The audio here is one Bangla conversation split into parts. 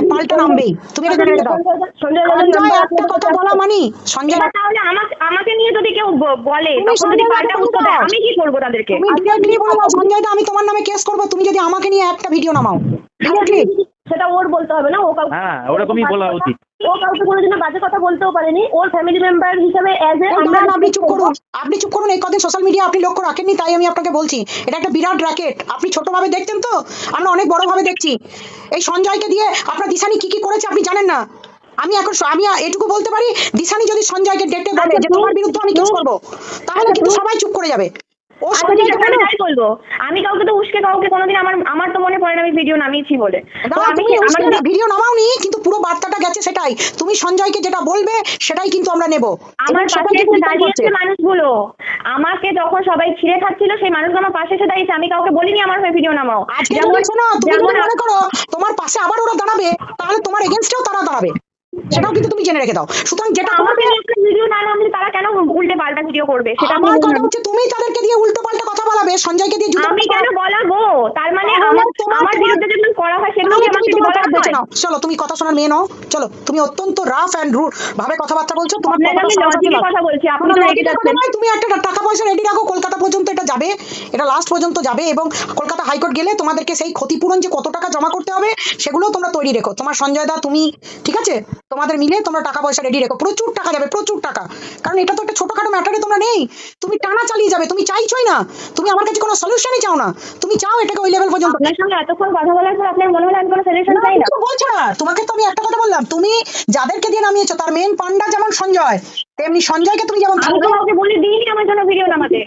সঞ্জয় পাল্টা নামবেই। তুমি সঞ্জয় সঞ্জয় একটা কথা বলা মানি সঞ্জয় তাহলে আমাকে আমাকে নিয়ে যদি কেউ বলে তখন যদি পাল্টা উত্তর দেয় আমি কি করব তাদেরকে? তুমি ডিরেক্টলি বলব সঞ্জয় আমি তোমার নামে কেস করব তুমি যদি আমাকে নিয়ে একটা ভিডিও নামাও। ডিরেক্টলি সেটা ওর বলতে হবে না ও কাউকে হ্যাঁ ওরকমই বলা উচিত। ও কাউকে কোনোদিনও বাজে কথা বলতেও পারেনি। ওর ফ্যামিলি মেম্বার হিসেবে অ্যাজ এ আপনি চুপ করুন। আপনি চুপ করুন এই কদিন সোশ্যাল মিডিয়া আপনি লক্ষ্য রাখেননি তাই আমি আপনাকে বলছি। এটা একটা বিরাট র্যাকেট আপনি ছোটভাবে দেখতেন তো? আমরা অনেক বড় ভাবে দেখছি। এই সঞ্জয়কে দিয়ে আপনার দিশানি কি কি করেছে আপনি জানেন না? আমি এখন আমি এটুকু বলতে পারি দিশানি যদি সঞ্জয়কে ডেটে বলে যে তোমার বিরুদ্ধে আমি কেস করব তাহলে কিন্তু সবাই চুপ করে যাবে। ও আচ্ছা, আমি তাই বলব। আমি কাউকে তো উস্কে কাউকে কোনোদিন আমার আমার তো মনে পড়ে না আমি ভিডিও নামিয়েছি বলে। আমি আমার ভিডিও নামাওনি কিন্তু পুরো বার্তাটা গেছে সেটাই। তুমি সঞ্জয়কে যেটা বলবে সেটাই কিন্তু আমরা নেব। আমার পাশে এসে দাঁড়িয়েছে মানুষগুলো। আমাকে যখন সবাই ছিঁড়ে খাচ্ছিল সেই মানুষগুলো আমার পাশে এসে দাঁড়িয়েছে। আমি কাউকে বলিনি আমার হয়ে ভিডিও নামাও। আজকে যেমন তুমি মনে করো তোমার পাশে আবার ওরা দাঁড়াবে তাহলে তোমার এগেনস্টেও তারা দাঁড়াবে। সেটাও কিন্তু তুমি জেনে রেখে দাও। সুতরাং যেটা তোমাকে ভিডিও না নামলে তারা কেন উল্টে পাল্টা ভিডিও করবে? সেটা আমার কথা হচ্ছে তুমি তাদেরকে দিয়ে উল্টো পাল্টা কথা বলাবে সঞ্জয়কে দিয়ে আমি কেন বলাবো? তার মানে আমার আমার বিরুদ্ধে যেগুলো করা হয় সেগুলো কি আমার তুমি বলা হয়? নাও। চলো তুমি কথা শোনার মেয়ে নাও। চলো তুমি অত্যন্ত রাফ অ্যান্ড রুড ভাবে কথাবার্তা বলছো তোমার কথা বলছি আপনি তো রেগে যাচ্ছেন তুমি একটা টাকা পয়সা রেডি রাখো কলকাতা পর্যন্ত এটা যাবে। এটা লাস্ট পর্যন্ত যাবে এবং কলকাতা হাইকোর্ট গেলে তোমাদেরকে সেই ক্ষতিপূরণ যে কত টাকা জমা করতে হবে সেগুলো তোমরা তৈরি রেখো। তোমার সঞ্জয় দা তুমি ঠিক আছে? তোমাদের মিলে তোমরা টাকা পয়সা রেডি রেখো। প্রচুর টাকা যাবে প্রচুর টাকা। কারণ এটা তো একটা ছোটখাটো ম্যাটারে তোমরা নেই। তুমি টানা চালিয়ে যাবে তুমি চাইছোই না। তুমি আমার কাছে কোনো সলিউশনই চাও না। তুমি চাও এটাকে ওই লেভেল পর্যন্ত আপনার সঙ্গে এতক্ষণ কথা বলার পর আপনার মনে হলো আমি কোনো সলিউশন চাই না। বলছো না। তোমাকে তো আমি একটা কথা বললাম। তুমি যাদেরকে দিয়ে নামিয়েছো তার মেন পান্ডা যেমন সঞ্জয় তেমনি সঞ্জয়কে তুমি যেমন আমি তো কাউকে বলে দিইনি আমার জন্য ভিডিও নামাতে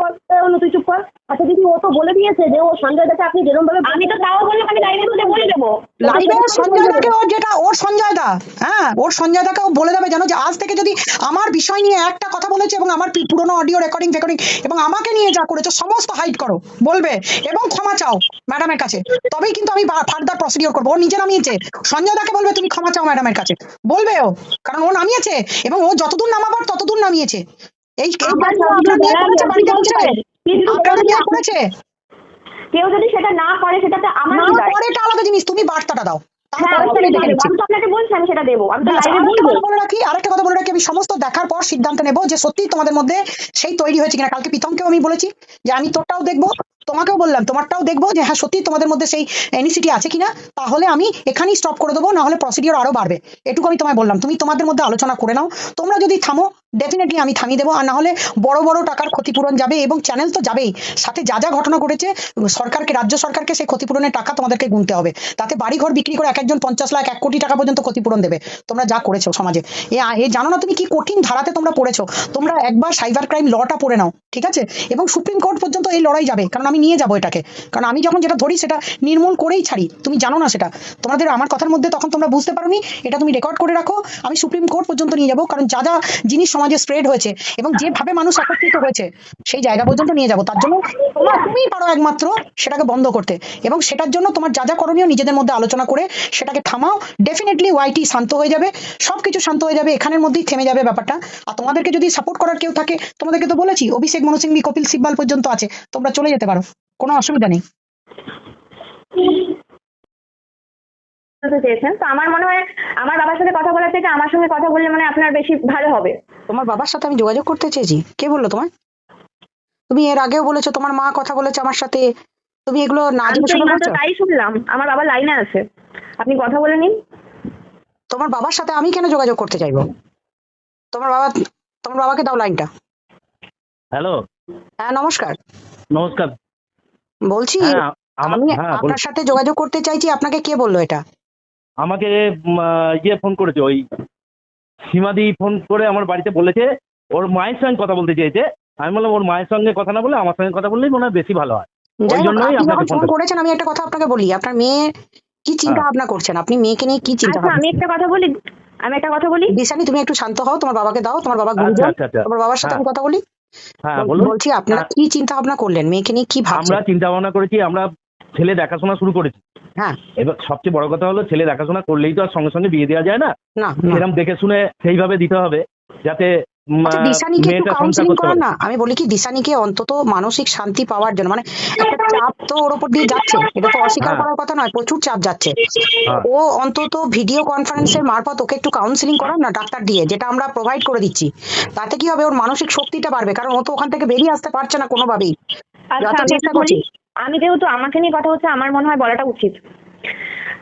তুই চুপ কর। আচ্ছা দিদি ও তো বলে দিয়েছে যে ও সঞ্জয় দাকে আপনি যেরকম ভাবে আমি তো তাও বললাম আমি লাইনে তুলে বলে দেবো। লাইভে সঞ্জয় দাকে ওর যেটা ওর সঞ্জয় দা হ্যাঁ ওর সঞ্জয় দাকে ও বলে দেবে জানো যে আজ থেকে যদি আমার বিষয় নিয়ে একটা কথা বলেছে এবং আমার পুরোনো অডিও রেকর্ডিং রেকর্ডিং এবং আমাকে নিয়ে যা করেছ সমস্ত হাইড করো বলবে এবং ক্ষমা চাও ম্যাডামের কাছে। তবেই কিন্তু আমি ফার্দার প্রসিডিওর করব। ও নিজে নামিয়েছে। সঞ্জয় দাকে বলবে তুমি ক্ষমা চাও ম্যাডামের কাছে। বলবে ও কারণ ও নামিয়েছে এবং ও যতদূর নামাবার ততদূর নামিয়েছে? এই করেছে। কেউ যদি সেটা না করে সেটাতে আমার না এটা আলাদা জিনিস তুমি বার্তাটা দাও। আমি সমস্ত দেখার পর সিদ্ধান্ত নেব যে সত্যি তোমাদের মধ্যে সেই তৈরি হয়েছে কিনা। কালকে প্রীতমকেও আমি বলেছি যে আমি তোরটাও দেখব তোমাকেও বললাম তোমারটাও দেখব যে হ্যাঁ সত্যি তোমাদের মধ্যে সেই এনিসিটি আছে কিনা। তাহলে আমি এখানেই স্টপ করে দেবো না হলে প্রসিডিওর আরও বাড়বে। এটুকু আমি তোমায় বললাম। তুমি তোমাদের মধ্যে আলোচনা করে নাও। তোমরা যদি থামো ডেফিনেটলি আমি থামিয়ে দেবো। আর না হলে বড় বড় টাকার ক্ষতিপূরণ যাবে এবং চ্যানেল তো যাবেই। সাথে যা যা ঘটনা ঘটেছে, সরকারকে, রাজ্য সরকারকে সেই ক্ষতিপূরণের টাকা তোমাদেরকে গুনতে হবে। তাতে বাড়ি ঘর বিক্রি করে এক একজন পঞ্চাশ লাখ, এক কোটি টাকা পর্যন্ত ক্ষতিপূরণ দেবে। তোমরা যা করেছ সমাজে। এ এ জানো না তুমি কি কঠিন ধারাতে তোমরা পড়েছো? তোমরা একবার সাইবার ক্রাইম লটা পড়ে নাও, ঠিক আছে? এবং সুপ্রিম কোর্ট পর্যন্ত এই লড়াই যাবে, কারণ আমি নিয়ে যাব এটাকে। কারণ আমি যখন যেটা ধরি সেটা নির্মূল করেই ছাড়ি। তুমি জানো না সেটা। তোমাদের আমার কথার মধ্যে তখন তোমরা বুঝতে পারোনি, এটা তুমি রেকর্ড করে রাখো। আমি সুপ্রিম কোর্ট পর্যন্ত নিয়ে যাব, কারণ যা যা জিনিস সমাজে স্প্রেড হয়েছে এবং যেভাবে মানুষ একত্রিত হয়েছে, সেই জায়গা পর্যন্ত নিয়ে যাব। তার জন্য তোমরা পারো একমাত্র সেটাকে বন্ধ করতে এবং সেটার জন্য তোমার যা যা করণীয় নিজেদের মধ্যে আলোচনা করে সেটাকে থামাও। ডেফিনেটলি ওয়াইটি শান্ত হয়ে যাবে, সবকিছু শান্ত হয়ে যাবে, এখানের মধ্যেই থেমে যাবে ব্যাপারটা। আর তোমাদেরকে যদি সাপোর্ট করার কেউ থাকে, তোমাদেরকে তো বলেছি, অভিষেক, মনু সিংভি, কপিল সিব্বাল পর্যন্ত আছে, তোমরা চলে যেতে পারো, কোনো অসুবিধা নেই। চেয়েছেন তো আমার মনে হয়, আমার বাবার সাথে কথা বলার থেকে আমার সঙ্গে কথা বললে মানে আপনার বেশি ভালো হবে। তোমার বাবার সাথে আমি যোগাযোগ করতে চেয়েছি। কে বলল তোমার তুমি এর আগেও বলেছ তোমার মা কথা বলেছে আমার সাথে। তুমি এগুলো না জেনে তাই শুনলাম। আমার বাবা লাইনে আছে। আপনি কথা বলে নিন। তোমার বাবার সাথে আমি কেন যোগাযোগ করতে চাইব? তোমার বাবা তোমার বাবাকে দাও লাইনটা হ্যালো হ্যাঁ নমস্কার। নমস্কার। বলছি হ্যাঁ আমি হ্যাঁ আপনার সাথে যোগাযোগ করতে চাইছি আপনাকে কে বলল এটা? আমাকে ইয়ে ফোন করেছে ওই সীমাদি ফোন করে আমার বাড়িতে বলেছে ওর মায়ের সঙ্গে কথা বলতে চেয়েছে। আমি বললাম ওর মায়ের সঙ্গে কথা না বলে আমার সঙ্গে কথা বললেই মনে হয় বেশি ভালো হয়। যাই জন্যই আপনাকে ফোন ফোন করেছেন আমি একটা কথা আপনাকে বলি। আপনার মেয়ে কি চিন্তা হ্যাঁ। ভাবনা করছেন? আপনি মেয়েকে নিয়ে কি চিন্তা আচ্ছা ভাবনা আমি একটা কথা বলি আমি একটা কথা বলি। দিশানি তুমি একটু শান্ত হও তোমার বাবাকে দাও তোমার বাবা গুরুজন আচ্ছা আচ্ছা তোমার বাবার সাথে হ্যাঁ। আমি কথা বলি। হ্যাঁ বলুন। বলছি আপনারা হ্যাঁ। কি চিন্তা ভাবনা করলেন? মেয়েকে নিয়ে কি আমরা চিন্তা ভাবনা করেছি আমরা ছেলে দেখাশোনা শুরু করেছি। হ্যাঁ। এবার সবচেয়ে বড় কথা হলো ছেলে দেখাশোনা করলেই তো আর সঙ্গে সঙ্গে বিয়ে দেওয়া যায় না? না না। দেখে শুনে সেইভাবে দিতে হবে যাতে আচ্ছা আহ, দিশানিকে একটু কাউন্সিলিং করতে না। আমি বলি কি দিশানিকে অন্তত মানসিক শান্তি পাওয়ার জন্য মানে একটা চাপ তো ওর উপর দিয়ে যাচ্ছে। এটা তো অস্বীকার হ্যাঁ। করার কথা নয় প্রচুর চাপ যাচ্ছে। হ্যাঁ। ও অন্তত ভিডিও কনফারেন্সের মারফত ওকে একটু কাউন্সিলিং করার না ডাক্তার দিয়ে যেটা আমরা প্রোভাইড করে দিচ্ছি। তাতে কি হবে? ওর মানসিক শক্তিটা বাড়বে কারণ ও তো ওখান থেকে বেরিয়ে আসতে পারছে না কোনোভাবেই। আচ্ছা যত চেষ্টা করছি। আমি যেহেতু আমাকে নিয়ে কথা হচ্ছে আমার মনে হয় বলাটা উচিত।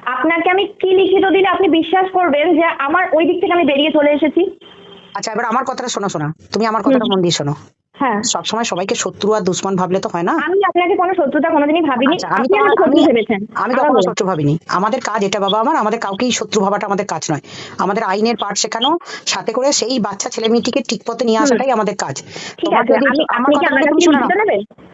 আপনাকে আমি কি লিখিত দিলে আপনি বিশ্বাস করবেন যে আমার ওই দিক থেকে আমি বেরিয়ে চলে এসেছি? আচ্ছা এবার আমার কথাটা শোনো শোনা। তুমি আমার কথাটা মন দিয়ে শোনো। হ্যাঁ। সবসময় সবাইকে শত্রু আর দুশ্মন ভাবলে তো হয় না? আমি আপনাকে কোনো শত্রুতা কোনোদিনই ভাবিনি। আচ্ছা, আপনি আমাকে শত্রু আমি- ভেবেছেন। আমি কখনো শত্রু ভাবিনি। আমাদের কাজ এটা বাবা আমার আমাদের কাউকেই শত্রু ভাবাটা আমাদের কাজ নয়। আমাদের আইনের পাঠ শেখানো সাথে করে সেই বাচ্চা ছেলে মেয়েটিকে ঠিক পথে নিয়ে আসাটাই আমাদের কাজ। ঠিক আছে আমি আমার আপনি কি কথাটা আমার শুনে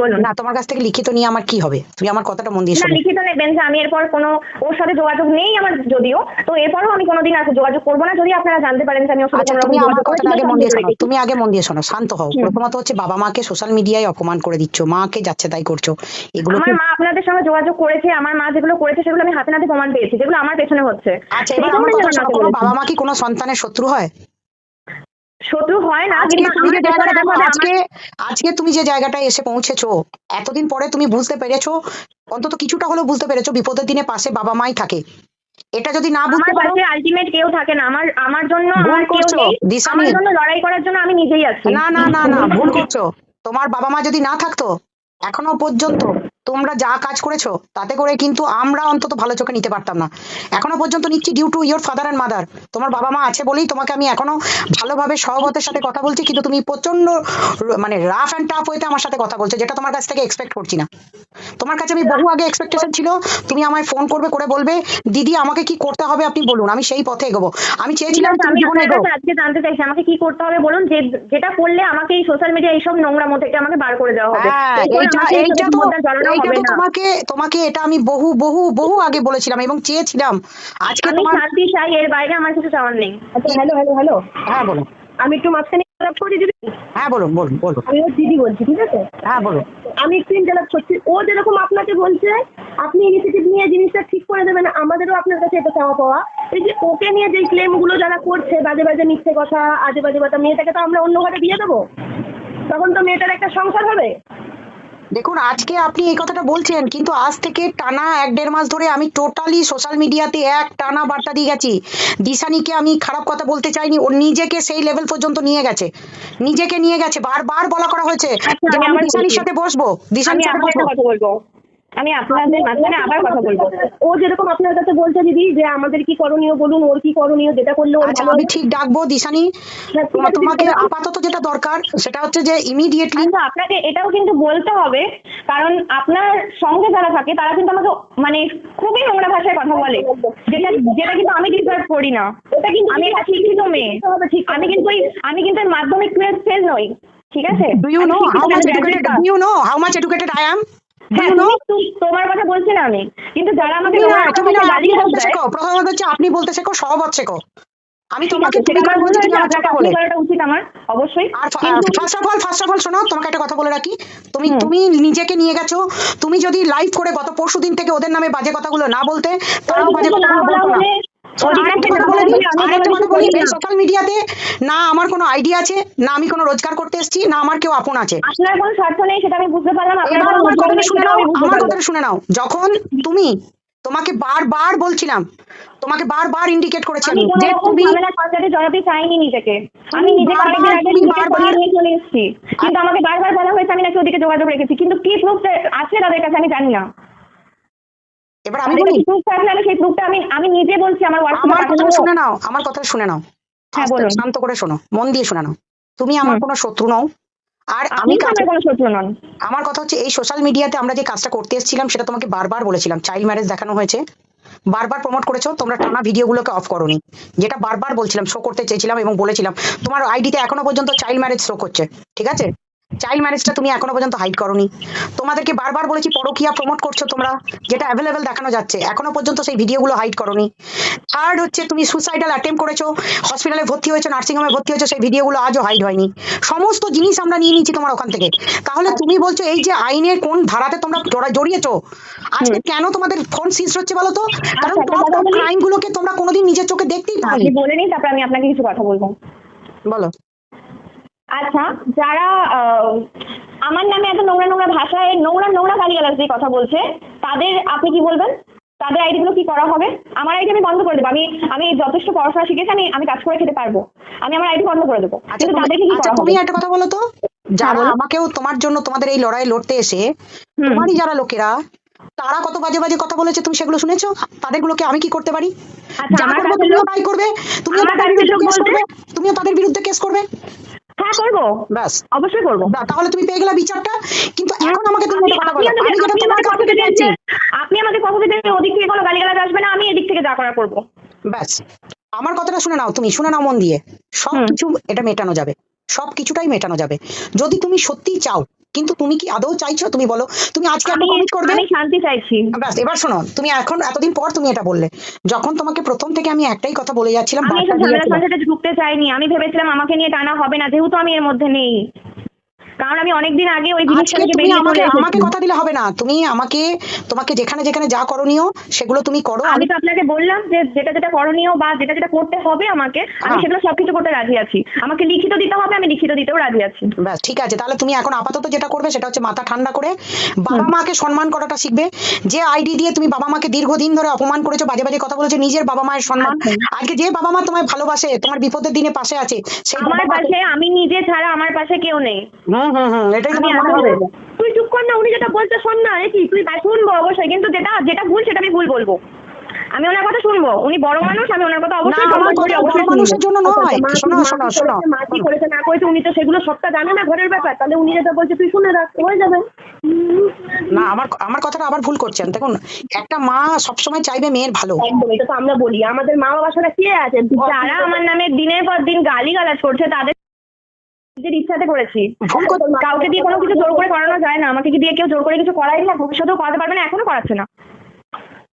বলুন। না তোমার কাছ থেকে লিখিত নিয়ে আমার কি হবে? তুমি আমার কথাটা মন দিয়ে শোনো। লিখিত নেবেন যে আমি এরপর কোনো ওর সাথে যোগাযোগ নেই আমার যদিও তো এরপরও আমি কোনোদিন আর যোগাযোগ করব না। যদি আপনারা জানতে পারেন যে আমি ওর সাথে আচ্ছা তুমি আমার কথাটা আগে মন দিয়ে শোনো। তুমি আগে মন দিয়ে শোনো শান্ত হও। প্রথমত হচ্ছে বাবা মাকে সোশ্যাল মিডিয়ায় অপমান করে দিচ্ছ মাকে যাচ্ছে তাই করছ। এগুলো আমার মা আপনাদের সঙ্গে যোগাযোগ করেছে আমার মা যেগুলো করেছে সেগুলো আমি হাতে নাতে প্রমাণ পেয়েছি যেগুলো আমার পেছনে হচ্ছে। আচ্ছা। বাবা মা কি কোনো সন্তানের শত্রু হয়? শত্রু হয় না আজকে আজকে তুমি যে জায়গাটায় এসে পৌঁছেছো এতদিন পরে তুমি বুঝতে পেরেছ অন্তত কিছুটা হলেও বুঝতে পেরেছ বিপদের দিনে পাশে বাবা মাই থাকে। এটা যদি না বুঝতে পারো আলটিমেট কেউ থাকে না। আমার আমার জন্য আমার করছ, আমার জন্য লড়াই করার জন্য আমি নিজেই আছি। না না না না ভুল করছ। তোমার বাবা মা যদি না থাকতো এখনও পর্যন্ত তোমরা যা কাজ করেছ তাতে করে কিন্তু আমরা অন্তত ভালো চোখে নিতে পারতাম না। এখনও পর্যন্ত নিচ্ছি due to your father and mother তোমার বাবা মা আছে বলেই তোমাকে আমি এখনও ভালোভাবে সহবতের সাথে কথা বলছি কিন্তু তুমি প্রচণ্ড মানে রাফ অ্যান্ড টাফ হইতে আমার সাথে কথা বলছো যেটা তোমার কাছ থেকে এক্সপেক্ট করছি না। তোমার কাছে আমি বহু আগে এক্সপেকটেশন ছিল তুমি আমায় ফোন করবে করে বলবে দিদি আমাকে কি করতে হবে আপনি বলুন আমি সেই পথে এগোবো। আমি চেয়েছিলাম তুমি জীবনে আজকে জানতে চাইছি আমাকে কি করতে হবে বলুন? যে যেটা করলে আমাকে এই সোশ্যাল মিডিয়া এইসব নোংরামো থেকে আমাকে বার করে দেওয়া হবে। হ্যাঁ এইটা এইটা তো তোমাকে তোমাকে এটা আমি বহু বহু বহু আগে বলেছিলাম এবং চেয়েছিলাম। আজকে তোমার শান্তি চাই এর বাইরে আমার কিছু চাওয়ার নেই। আচ্ছা হ্যালো হ্যালো হ্যালো হ্যাঁ বলুন। আমি একটু মাঝখানে করি হ্যাঁ বলুন বলুন বলুন। আমি ওর দিদি বলছি ঠিক আছে? হ্যাঁ বলুন। আমি একটু ইন্টারাপ্ট করছি। ও যেরকম আপনাকে বলছে আপনি ইনিশিয়েটিভ নিয়ে জিনিসটা ঠিক করে দেবেন আমাদেরও আপনার কাছে এটা চাওয়া পাওয়া। এই যে ওকে নিয়ে যে ক্লেমগুলো যারা করছে বাজে বাজে মিথ্যে কথা আজে বাজে কথা মেয়েটাকে তো আমরা অন্য ঘরে দিয়ে দেবো? তখন তো মেয়েটার একটা সংসার হবে? দেখুন আজকে আপনি এই কথাটা বলছেন কিন্তু আজ থেকে টানা এক দেড় মাস ধরে আমি টোটালি সোশ্যাল মিডিয়াতে এক টানা বার্তা দিয়ে গেছি। দিশানিকে আমি খারাপ কথা বলতে চাইনি ও নিজেকে সেই লেভেল পর্যন্ত নিয়ে গেছে। নিজেকে নিয়ে গেছে বারবার বলা করা হয়েছে আচ্ছা, দিশানির সাথে বসবো দিশানির সাথে বসবো। আমি আপনাদের মাঝখানে আবার কথা বলব। ও যেরকম আপনার কাছে বলছে দিদি যে আমাদের কি করণীয় বলুন ওর কি করণীয় যেটা করলে আচ্ছা আমি ঠিক ডাকবো দিশানি। তোমাকে আপাতত যেটা দরকার সেটা হচ্ছে যে ইমিডিয়েটলি কিন্তু আপনাকে এটাও কিন্তু বলতে হবে কারণ আপনার সঙ্গে যারা থাকে তারা কিন্তু আমাকে মানে খুবই নোংরা ভাষায় কথা বলে। যেটা যেটা কিন্তু আমি ডিজার্ভ করি না। ওটা কিন্তু আমি একটা শিক্ষিত মেয়ে। আমি কিন্তু আমি কিন্তু মাধ্যমিক টুয়েলভ ফেল নই। ঠিক আছে? Do you আমি know শিক্ষিত, how much আমি educated? graduate Do you know how হ্যাঁ তুমি তোমার কথা বলছি না আমি। কিন্তু যারা আমাকে তুমি না, গালি বলতে শেখো হচ্ছে আপনি বলতে শেখো সহবত শেখো আমি তোমাকে মনে উচিত আমার অবশ্যই। আর first of all first of all শোনো তোমাকে একটা কথা বলে রাখি। তুমি তুমি নিজেকে নিয়ে গেছো তুমি যদি লাইভ করে গত পরশু দিন থেকে ওদের নামে বাজে কথাগুলো না বলতে তারাও বাজে বলতো না। সোশ্যাল মিডিয়াতে না আমার কোনো আইডিয়া আছে না আমি কোনো রোজগার করতে এসেছি না আমার কেউ আপন আছে। কোনো স্বার্থ নেই সেটা আমি বুঝতে পারলাম আপনার এবার কোনো আমার শুনে নাও যখন তুমি তোমাকে বারবার বলছিলাম তোমাকে বারবার ইন্ডিকেট করেছি আমি যে তুমি জড়াতে চাইনি নিজেকে। আমি নিজে বারবার- কয়েকদিন আগে নিজেকে বারবার- নিয়ে চলে এসেছি। কিন্তু আমাকে বারবার বলা হয়েছে আমি নাকি ওদিকে যোগাযোগ রেখেছি। কিন্তু কি প্রুফ আছে তাদের কাছে আমি জানি না। এবার আমি বলি আমি সেই প্রুফটা আমি আমি নিজে বলছি আমার আমার কথা শুনে নাও আমার কথা শুনে নাও। হ্যাঁ, শান্ত করে শোনো মন দিয়ে শুনে নাও। তুমি আমার কোনো শত্রু নও। আর আমি কোনো শত্রু নন। আমার কথা হচ্ছে এই সোশ্যাল মিডিয়াতে আমরা যে কাজটা করতে এসেছিলাম সেটা তোমাকে বারবার বলেছিলাম। চাইল্ড ম্যারেজ দেখানো হয়েছে। বারবার প্রমোট করেছ তোমরা টানা ভিডিওগুলোকে অফ করোনি। যেটা বারবার বলছিলাম শো করতে চেয়েছিলাম এবং বলেছিলাম তোমার আইডিতে এখনও পর্যন্ত চাইল্ড ম্যারেজ শো করছে ঠিক আছে? চাইল্ড ম্যারেজটা তুমি এখনও পর্যন্ত হাইড করনি। তোমাদেরকে বারবার বলেছি পরকিয়া প্রমোট করছ তোমরা যেটা অ্যাভেলেবেল দেখানো যাচ্ছে। এখনও পর্যন্ত সেই ভিডিওগুলো হাইড করনি। থার্ড হচ্ছে তুমি সুসাইডাল অ্যাটেম্প করেছ হসপিটালে ভর্তি হয়েছো নার্সিংহোমে ভর্তি হয়েছো সেই ভিডিওগুলো আজও হাইড হয়নি। সমস্ত জিনিস আমরা নিয়ে নিচ্ছি তোমার ওখান থেকে। তাহলে তুমি বলছো এই যে আইনের কোন ধারাতে তোমরা জড়া- জড়িয়েছো? আজকে কেন তোমাদের ফোন সিজ হচ্ছে বলো তো? কারণ আচ্ছা, বলি? ক্রাইম গুলোকে তোমরা কোনোদিন নিজের চোখে দেখতেই পাওনি। আপনি বলে নিন তারপরে আমি আপনাকে কিছু কথা বলব। বলো। আচ্ছা যারা আমার নামে এত নোংরা নোংরা ভাষায় নোংরা নোংরা গালিগালাজ দিয়ে কথা বলছে তাদের আপনি কি বলবেন? তাদের আইডি গুলো কি করা হবে? আমার আইডি আমি বন্ধ করে দেবো। আমি আমি যথেষ্ট পড়াশোনা শিখেছি আমি আমি কাজ করে খেতে পারব। আমি আমার আইডি বন্ধ করে দেবো। আচ্ছা কিন্তু তুমি- তাদেরকে কি আচ্ছা করা তুমি হবে? একটা কথা বলো তো। যারা আমাকেও তোমার জন্য তোমাদের এই লড়াই লড়তে এসে তোমারই যারা লোকেরা তারা কত বাজে বাজে কথা বলেছে তুমি সেগুলো শুনেছো? তাদের গুলোকে আমি কি করতে পারি? আচ্ছা তুমিও তাই করবে তুমিও তাদের বিরুদ্ধে কেস করবে তুমিও তাদের বিরুদ্ধে কেস করবে। হ্যাঁ করব। ব্যাস। অবশ্যই করব। তাহলে তুমি পেয়ে গেলে বিচারটা কিন্তু এখন আমাকে তুমি কথা আপনি বলো। আমাকে- আমি যেটা তোমার কাছ কথা থেকে দিলেন চাইছি যে- আপনি আমাকে কথা দিলেন ওদিক থেকে কোনো গালিগালাজ আসবে না আমি এদিক থেকে যা করা করব। ব্যাস। আমার কথাটা শুনে নাও তুমি শুনে নাও মন দিয়ে। সব কিছু এটা মেটানো যাবে। সব কিছুটাই মেটানো যাবে। যদি তুমি সত্যি চাও কিন্তু তুমি কি আদৌ চাইছো? তুমি বলো। তুমি আজকে একটা কমিট করবে? আমি শান্তি চাইছি। ব্যাস এবার শোনো তুমি এখন এতদিন পর তুমি এটা বললে। যখন তোমাকে প্রথম থেকে আমি একটাই কথা বলে যাচ্ছিলাম আমি ঝামেলা সংসারে ঢুকতে চাইনি। আমি ভেবেছিলাম আমাকে নিয়ে টানা হবে না যেহেতু আমি এর মধ্যে নেই। কারণ আমি অনেকদিন আগে ওই জিনিসটা থেকে তুমি বেরিয়ে আমাকে আমাকে কথা দিলে হবে না। তুমি আমাকে তোমাকে যেখানে যেখানে যা করণীয় সেগুলো তুমি করো। আমি আমি তো আপনাকে বললাম যে যেটা যেটা করণীয় বা যেটা যেটা করতে হবে আমাকে আমি হ্যাঁ। সেগুলো সবকিছু করতে রাজি আছি। আমাকে লিখিত দিতে হবে আমি লিখিত দিতেও রাজি আছি। ব্যাস ঠিক আছে। তাহলে তুমি এখন আপাতত যেটা করবে সেটা হচ্ছে মাথা ঠান্ডা করে বাবা মাকে সম্মান করাটা শিখবে। যে আইডি দিয়ে তুমি বাবা মাকে দীর্ঘদিন ধরে অপমান করেছ বাজে বাজে কথা বলেছ নিজের বাবা মায়ের সম্মান। আচ্ছা। আজকে যে বাবা মা তোমায় ভালোবাসে তোমার বিপদের দিনে পাশে আছে সেই আমার পাশে আমি নিজে ছাড়া আমার পাশে কেউ নেই। হুম হুম হুম এটাই আমি মনে হবে তুই চুপ কর না উনি যেটা বলছে শোন না কি? তুই শুনব অবশ্যই কিন্তু যেটা যেটা ভুল সেটা আমি ভুল বলব। আমি ওনার কথা শুনব উনি বড় মানুষ আমি ওনার কথা অবশ্যই আমার সম্মান করি, অবশ্যই মানুষের জন্য নয়। আচ্ছা, শোনো শোনো শোনো। করেছে, মা কি করেছে না করেছে উনি তো সেগুলো সবটা জানে না ঘরের ব্যাপার তাহলে উনি যেটা বলছে তুই শুনে রাখ হয়ে যাবে। না আমার আমার কথাটা আবার ভুল করছেন। দেখুন একটা মা সবসময় চাইবে মেয়ের ভালো। একদম এটা তো আমরা বলি। আমাদের মা বাবা ছাড়া কে আছে? যারা আমার নামে দিনের পর দিন গালি গালাজ করছে তাদের নিজের ইচ্ছাতে করেছি। কাউকে দিয়ে কোনো কিছু জোর করে করানো যায় না। আমাকে কি দিয়ে কেউ জোর করে কিছু করাই না? ভবিষ্যতেও করাতে পারবে না এখনও করাচ্ছে না।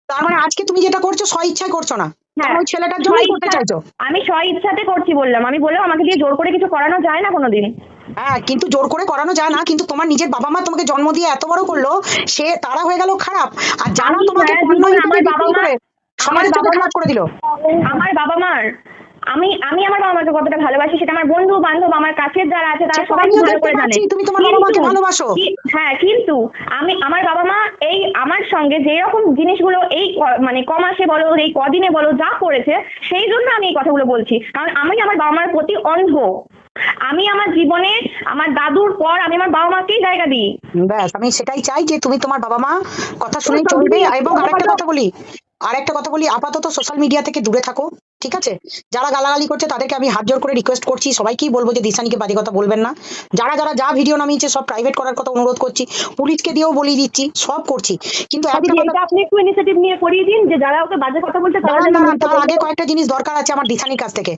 তার মানে আজকে তুমি যেটা করছ স্ব ইচ্ছায় করছ না। হ্যাঁ। ওই ছেলেটার জন্যই করতে চাইছো। আমি স্ব ইচ্ছাতে করছি বললাম। আমি বললাম আমাকে দিয়ে জোর করে কিছু করানো যায় না কোনোদিন। হ্যাঁ কিন্তু জোর করে করানো যায় না। কিন্তু তোমার নিজের বাবা মা তোমাকে জন্ম দিয়ে এত বড় করল সে তারা হয়ে গেল খারাপ। আর যারা তোমাকে হিসেবে আমার বাবা মা- সমাজে খারাপ করে দিল। আমার বাবা মার আমি আমি আমার বাবা মাকে কতটা ভালোবাসি সেটা আমার বন্ধু বান্ধব আমার কাছের যারা আছে তারা সবাই ভালো করে জানে। তুমি তোমার বাবা মাকে ভালোবাসো। হ্যাঁ কিন্তু আমি আমার বাবা মা এই আমার সঙ্গে যে রকম জিনিসগুলো এই মানে কমাসে বলো এই কদিনে বলো যা করেছে সেই জন্য আমি এই কথাগুলো বলছি। কারণ আমি আমার বাবা মার প্রতি অন্ধ। আমি আমার জীবনে আমার দাদুর পর আমি আমার বাবা মাকেই জায়গা দিই। ব্যাস আমি সেটাই চাই যে তুমি তোমার বাবা মা কথা শুনে চলবে এবং আরেকটা কথা বলি আরেকটা কথা বলি আপাতত সোশ্যাল মিডিয়া থেকে দূরে থাকো। ঠিক আছে? যারা গালাগালি করছে তাদেরকে আমি হাত জোর করে রিকোয়েস্ট করছি। সবাইকেই বলব যে দিশানিকে বাজে কথা বলবেন না। যারা যারা যা ভিডিও নামিয়েছে সব প্রাইভেট করার কথা অনুরোধ করছি। পুলিশকে দিয়েও বলিয়ে দিচ্ছি সব করছি। কিন্তু একটা কথা এটা আপনি একটু ইনিশিয়েটিভ নিয়ে করিয়ে দিন যে যারা ওকে বাজে কথা বলছে তারা দাঁড়ান যেন দাঁড়ান বুঝতে তার পারে। আগে কয়েকটা জিনিস দরকার আছে আমার দিশানির কাছ থেকে।